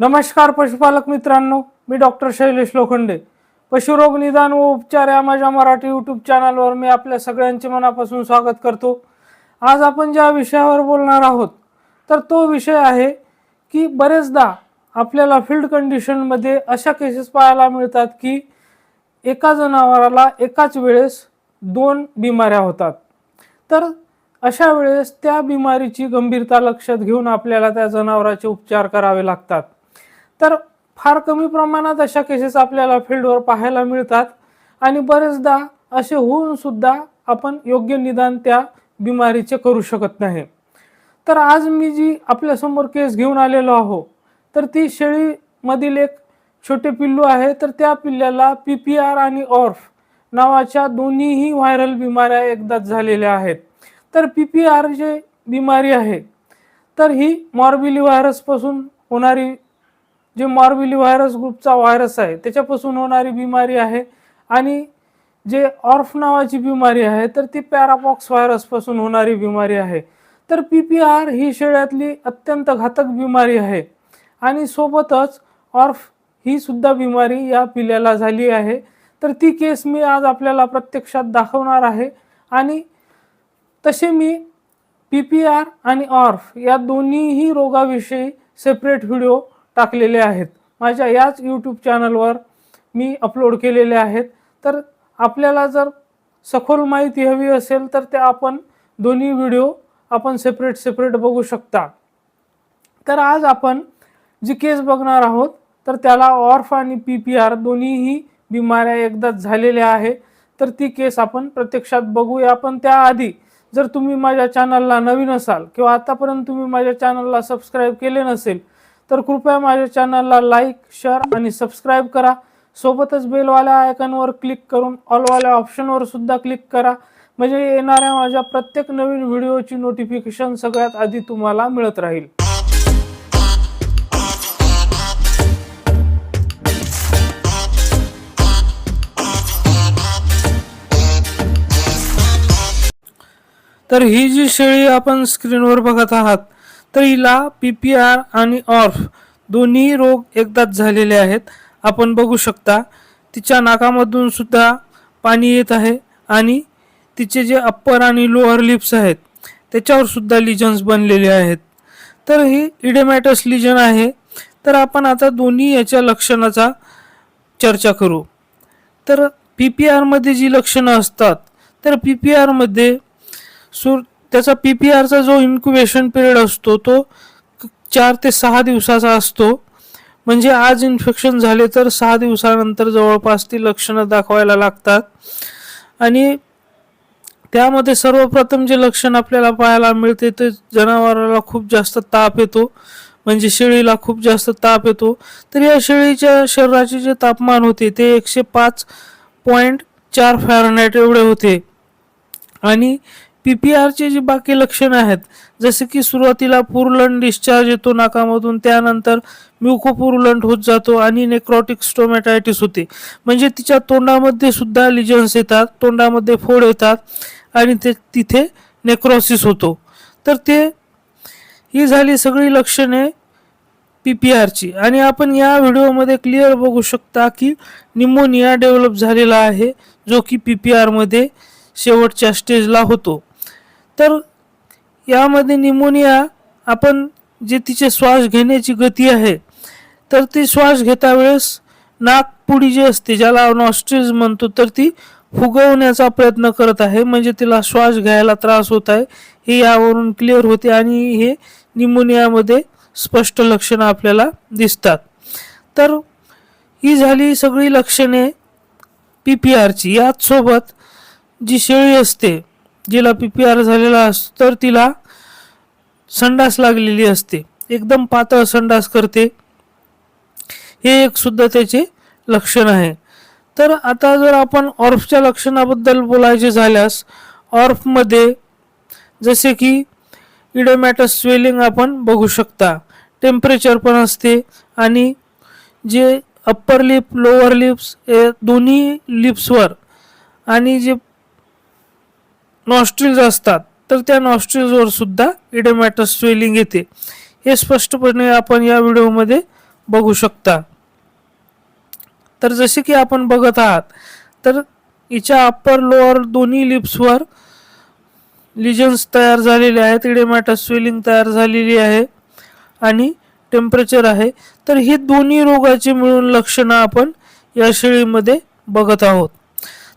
नमस्कार पशुपालक मित्रांनो मी डॉक्टर शैलेश लोखंडे. पशुरोग निदान व उपचार या माझ्या मराठी यूट्यूब चॅनलवर मी आपल्या सगळ्यांचे मनापासून स्वागत करतो. आज आपण ज्या विषयावर बोलणार आहोत तर तो विषय आहे की बरेचदा आपल्याला फील्ड कंडिशनमध्ये अशा केसेस पाहायला मिळतात की एका जनावराला एकाच वेळेस दोन बिमाऱ्या होतात. तर अशा वेळेस त्या बिमारीची गंभीरता लक्षात घेऊन आपल्याला त्या जनावराचे उपचार करावे लागतात. तर फार कमी प्रमाणात अशा केसेस आपल्याला फील्डवर पाहायला मिळतात. आणि बरेचदा असे होऊन सुद्धा आपण योग्य निदान त्या बिमारीचे करू शकत नाही. तर आज मी जी आपल्यासमोर केस घेऊन आलेलो आहो तर ती शेळीमधील एक छोटे पिल्लू आहे. तर त्या पिल्ल्याला पी पी आर आणि ऑर्फ नावाच्या दोन्हीही व्हायरल बिमाऱ्या एकदाच झालेल्या आहेत. तर पी पी आर जे बिमारी आहे तर ही मॉर्बिली व्हायरसपासून होणारी जे मॉर्बिली व्हायरस ग्रुपचा व्हायरस आहे त्याच्यापासून होणारी बिमारी आहे आणि जे ऑर्फ नावाची बिमारी आहे तर ती पॅरापॉक्स व्हायरसपासून होणारी बिमारी आहे. तर पी पी आर ही शेळ्यातली अत्यंत घातक बिमारी आहे आणि सोबतच ऑर्फ ही सुद्धा बिमारी या पिल्याला झाली आहे. तर ती केस मी आज आपल्याला प्रत्यक्षात दाखवणार आहे आणि तसे मी पी पी आर आणि ऑर्फ या दोन्हीही रोगाविषयी सेपरेट व्हिडिओ टाकलेले आहेत. माझ्या याच यूट्यूब चॅनलवर मी अपलोड केलेले आहेत. तर आपल्याला जर सखोल माहिती हवी असेल तर ते आपण दोन्ही व्हिडिओ आपण सेपरेट सेपरेट बघू शकता. तर आज आपण जी केस बघणार आहोत तर त्याला ऑर्फ आणि पी पी आर दोन्हीही बिमाऱ्या एकदाच झालेल्या आहे तर ती केस आपण प्रत्यक्षात बघूया. पण त्याआधी जर तुम्ही माझ्या चॅनलला नवीन असाल किंवा आतापर्यंत तुम्ही माझ्या चॅनलला सबस्क्राईब केले नसेल तर कृपया माझ्या चॅनलला लाईक शेअर आणि सबस्क्राईब करा. सोबतच बेलवाल्या आयकॉनवर क्लिक करून ऑलवाल्या ऑप्शनवर सुद्धा क्लिक करा. म्हणजे येणाऱ्या माझ्या प्रत्येक नवीन व्हिडिओची नोटिफिकेशन सगळ्यात आधी तुम्हाला मिळत राहील. तर ही जी शेळी आपण स्क्रीनवर बघत आहात तर हिला पी पी आर आणि ऑर्फ दोन्ही रोग एकदाच झालेले आहेत. आपण बघू शकता तिच्या नाकामधून सुद्धा पाणी येत आहे आणि तिचे जे अप्पर आणि लोअर लिप्स आहेत त्याच्यावर सुद्धा लिजन्स बनलेले आहेत. तर ही इडेमॅटस लिजन आहे. तर आपण आता दोन्ही याच्या लक्षणाचा चर्चा करू. तर पी पी आरमध्ये जी लक्षणं असतात तर पी पी आरमध्ये सुर त्याचा पी पी आरचा जो इन्क्युबेशन पिरियड असतो तो चार ते सहा दिवसाचा असतो. म्हणजे आज इन्फेक्शन झाले तर सहा दिवसानंतर जवळपास ती लक्षणं दाखवायला लागतात. आणि त्यामध्ये सर्वप्रथम जे लक्षण आपल्याला पाहायला मिळते ते जनावराला खूप जास्त ताप येतो. म्हणजे शेळीला खूप जास्त ताप येतो. तर या शेळीच्या शरीराचे जे तापमान होते ते एकशे पाच पॉईंट चार फॅरनाईट एवढे होते. आणि पी पी आरचे जे बाकी लक्षणं आहेत जसे की सुरुवातीला पुरलंट डिस्चार्ज येतो नाकामधून त्यानंतर म्युकोपुरुलंट होत जातो आणि नेक्रॉटिक स्टोमॅटायटिस होते. म्हणजे तिच्या तोंडामध्ये सुद्धा लिजन्स येतात तोंडामध्ये फोड येतात आणि ते तिथे नेक्रोसिस होतो. तर ते ही झाली सगळी लक्षणे पी पी आरची. आणि आपण या व्हिडिओमध्ये क्लिअर बघू शकता की निमोनिया डेव्हलप झालेला आहे जो की पी पी आरमध्ये शेवटच्या स्टेजला होतो. तर यामध्ये निमोनिया आपण जे तिचे श्वास घेण्याची गती आहे तर ती श्वास घेता वेळेस नाकपुडी जी असते ज्याला नॉस्ट्रीज म्हणतो तर ती फुगवण्याचा प्रयत्न करत आहे. म्हणजे तिला श्वास घ्यायला त्रास होत आहे. हे यावरून क्लिअर होते आणि हे निमोनियामध्ये स्पष्ट लक्षणं आपल्याला दिसतात. तर ही झाली सगळी लक्षणे पी पी आरची याचसोबत जी शेळी असते जिला पी पी आर झालेला असतो तर तिला संडास लागलेली असते. एकदम पातळ संडास करते. हे एक सुद्धा त्याचे लक्षण आहे. तर आता जर आपण ऑर्फच्या लक्षणाबद्दल बोलायचे झाल्यास ऑर्फमध्ये जसे की इडोमॅटस स्वेलिंग आपण बघू शकता. टेम्परेचर पण असते आणि जे अप्पर लिप लोअर लिप्स हे दोन्ही लिप्सवर आणि जे नॉस्ट्रिल्स असतात तर त्या नॉस्ट्रिल्सवर सुद्धा इडेमॅटस स्वेलिंग येते. हे स्पष्टपणे आपण या व्हिडिओमध्ये बघू शकता. तर जसे की आपण बघत आहात तर हिच्या अप्पर लोअर दोन्ही लिप्सवर लिजन्स तयार झालेले आहेत इडेमॅटस स्वेलिंग तयार झालेली आहे आणि टेम्परेचर आहे. तर ही दोन्ही रोगाची मिळून लक्षणं आपण या शेळीमध्ये बघत आहोत.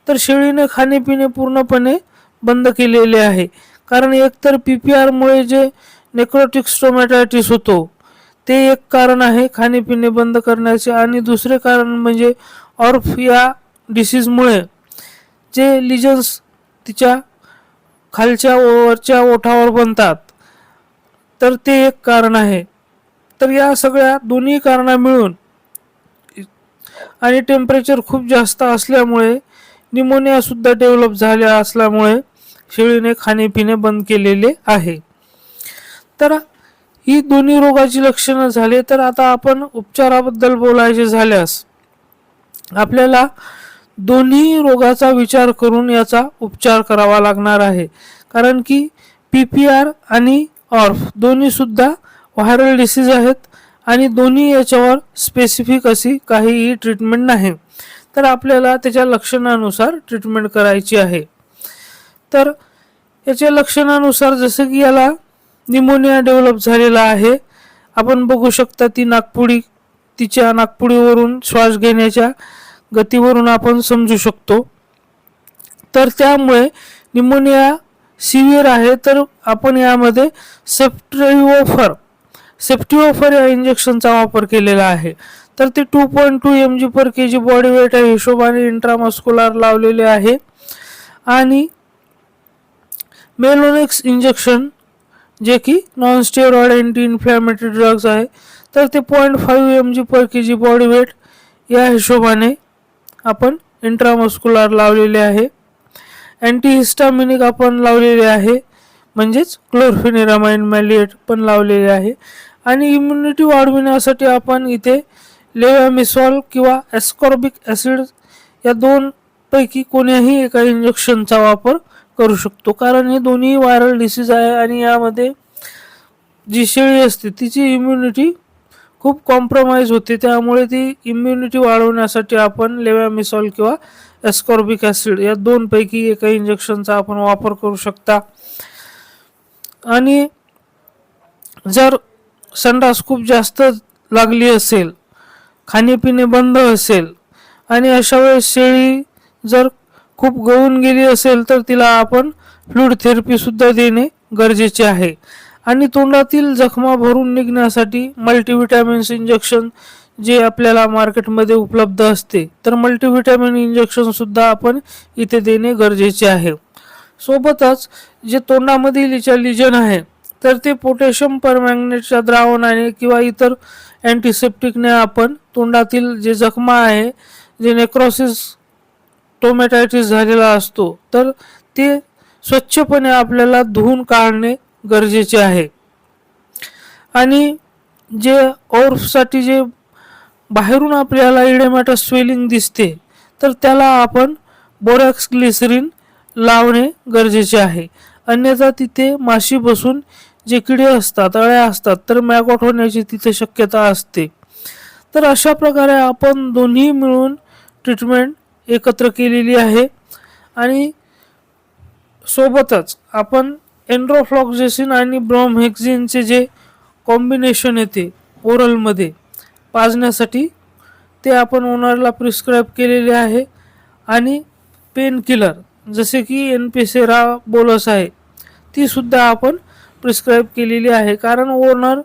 तर शेळीने खाणेपिणे पूर्णपणे बंद केलेले आहे. कारण एकतर पी पी आरमुळे जे नेक्रोटिक स्टोमॅटायटिस होतो ते एक कारण आहे खाणेपिणे बंद करण्याचे. आणि दुसरे कारण म्हणजे ऑर्फ या डिसीजमुळे जे लिजन्स तिच्या खालच्या वरच्या ओठावर बनतात. तर ते एक कारण आहे. तर या सगळ्या दोन्ही कारणा मिळून आणि टेम्परेचर खूप जास्त असल्यामुळे निमोनिया सुद्धा डेव्हलप झाल्या असल्यामुळे शेळीने खाणेपिणे बंद केलेले आहे. तर ही दोन्ही रोगाची लक्षणं झाली तर आता आपण उपचाराबद्दल बोलायचे झाल्यास आपल्याला दोन्ही रोगाचा विचार करून याचा उपचार करावा लागणार आहे. कारण की पी पी आर आणि ऑर्फ दोन्ही सुद्धा व्हायरल डिसीज आहेत आणि दोन्ही याच्यावर स्पेसिफिक अशी काहीही ट्रीटमेंट नाही. तर आपल्याला त्याच्या लक्षणानुसार ट्रीटमेंट करायची आहे. तर याच्या लक्षणानुसार जसं की याला निमोनिया डेव्हलप झालेला आहे. आपण बघू शकता ती नागपुडी तिच्या नागपुडीवरून श्वास घेण्याच्या गतीवरून आपण समजू शकतो. तर त्यामुळे निमोनिया सिव्हिअर आहे तर आपण यामध्ये सेफ्ट्रिओफर सेप्टिओफर या इंजेक्शनचा वापर केलेला आहे. तर ते two point two M G per K G body weight या हिशोबाने इंट्रामस्क्युलर लावलेले आहे. आणि मेलोनेक्स इंजेक्शन जे की non steroid anti inflammatory drugs आहे. तर ते point five M G per K G body weight या हिशोबाने आपण इंट्रामस्क्युलर लावलेले आहे. अँटीहिस्टामिनिक आपण लावलेले आहे. म्हणजेच क्लोरफिनेरामाइन मॅलिएट पण लावलेले आहे. आणि इम्युनिटी वाढविण्यासाठी आपण इथे लेव्हॅमिसॉल किंवा ॲस्कॉर्बिक ॲसिड या दोन पैकी कोण्याही एका इंजेक्शनचा वापर करू शकतो. कारण हे दोन्ही व्हायरल डिसीज आहे आणि यामध्ये जी शेळी असते तिची इम्युनिटी खूप कॉम्प्रोमाइज होते. त्यामुळे ती इम्युनिटी वाढवण्यासाठी आपण लेव्हॅमिसॉल किंवा एस्कॉर्बिक ॲसिड या दोनपैकी एका इंजेक्शनचा आपण वापर करू शकता. आणि जर संडास खूप जास्त लागली असेल खाणेपिणे बंद असेल आणि अशा वेळेस शेळी जर खूप गळून गेली असेल तर तिला आपण फ्लूड थेरपीसुद्धा देणे गरजेचे आहे. आणि तोंडातील जखमा भरून निघण्यासाठी मल्टीव्हिटॅमिन्स इंजेक्शन जे आपल्याला मार्केटमध्ये उपलब्ध असते तर मल्टीव्हिटॅमिन इंजेक्शनसुद्धा आपण इथे देणे गरजेचे आहे. सोबतच जे तोंडामधील हिच्या लिजन आहे तर ते पोटॅशियम परमॅग्नेटच्या द्रावणाने किंवा इतर अँटीसेप्टिकने आपण तोंडातील जे जखमा आहे जे नेक्रोसिस टोमॅटायटिस झालेला असतो तर ते स्वच्छपणे आपल्याला धुवून काढणे गरजेचे आहे. आणि जे ओर्फसाठी जे बाहेरून आपल्याला इडेमॅटस स्वेलिंग दिसते तर त्याला आपण बोरॅक्स ग्लिसरीन लावणे गरजेचे आहे. अन्यथा तिथे माशी बसून जे किडे असतात अळ्या असतात तर मॅगॉट होण्याची तिथे शक्यता असते. तर अशा प्रकारे आपण दोन्ही मिळून ट्रीटमेंट एकत्र केलेली आहे. आणि सोबतच आपण एन्ड्रोफ्लॉक्झेसिन आणि ब्रॉमहेक्झिनचे जे कॉम्बिनेशन येते ओरलमध्ये पाजण्यासाठी ते आपण ओनरला प्रिस्क्राईब केलेले आहे. आणि पेन किलर जसे की एन पेसेरा बोलस आहे तीसुद्धा आपण प्रिस्क्राईब केलेली आहे. कारण ओनर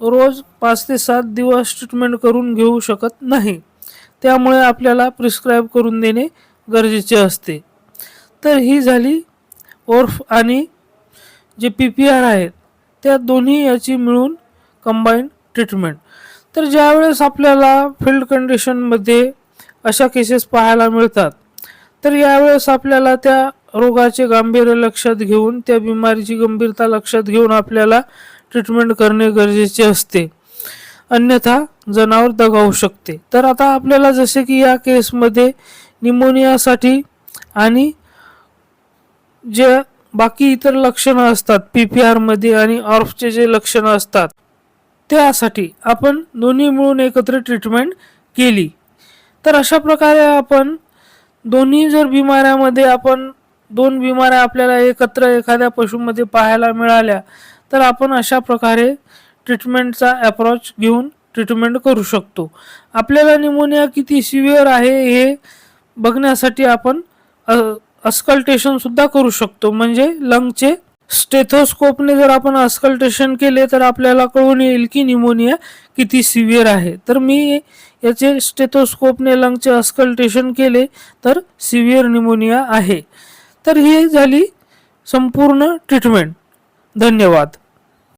रोज पाच ते सात दिवस ट्रीटमेंट करून घेऊ शकत नाही. त्यामुळे आपल्याला प्रिस्क्राईब करून देणे गरजेचे असते. तर ही झाली ओर्फ आणि जे पी पी आर आहेत त्या दोन्ही याची मिळून कंबाईन ट्रीटमेंट तर ज्यावेळेस आपल्याला फील्ड कंडिशनमध्ये अशा केसेस पाहायला मिळतात तर यावेळेस आपल्याला त्या रोगाचे गांभीर्य लक्षात घेऊन त्या बिमारीची गंभीरता लक्षात घेऊन आपल्याला ट्रीटमेंट करणे गरजेचे असते. अन्यथा जनावर दगावू शकते. तर आता आपल्याला जसे की या केसमध्ये निमोनियासाठी आणि जे बाकी इतर लक्षणं असतात पी पी आरमध्ये आणि ऑर्फचे जे लक्षणं असतात त्यासाठी आपण दोन्ही मिळून एकत्र ट्रीटमेंट केली. तर अशा प्रकारे आपण दोन्ही जर बिमाऱ्यामध्ये आपण दोन बिमाऱ्या आपल्याला एकत्र एखाद्या पशुमध्ये पाहायला मिळाल्या तर आपण अशा प्रकारे ट्रीटमेंटचा अप्रोच घेऊन ट्रीटमेंट करू शकतो. आपल्याला निमोनिया किती सिव्हिअर आहे हे बघण्यासाठी आपण अस्कल्टेशनसुद्धा करू शकतो. म्हणजे लंगचे स्टेथोस्कोपने जर आपण अस्कल्टेशन केले तर आपल्याला कळून येईल की निमोनिया किती सिव्हिअर आहे. तर मी याचे स्टेथोस्कोपने लंगचे अस्कल्टेशन केले तर सिव्हिअर निमोनिया आहे. तर ही झाली संपूर्ण ट्रीटमेंट धन्यवाद.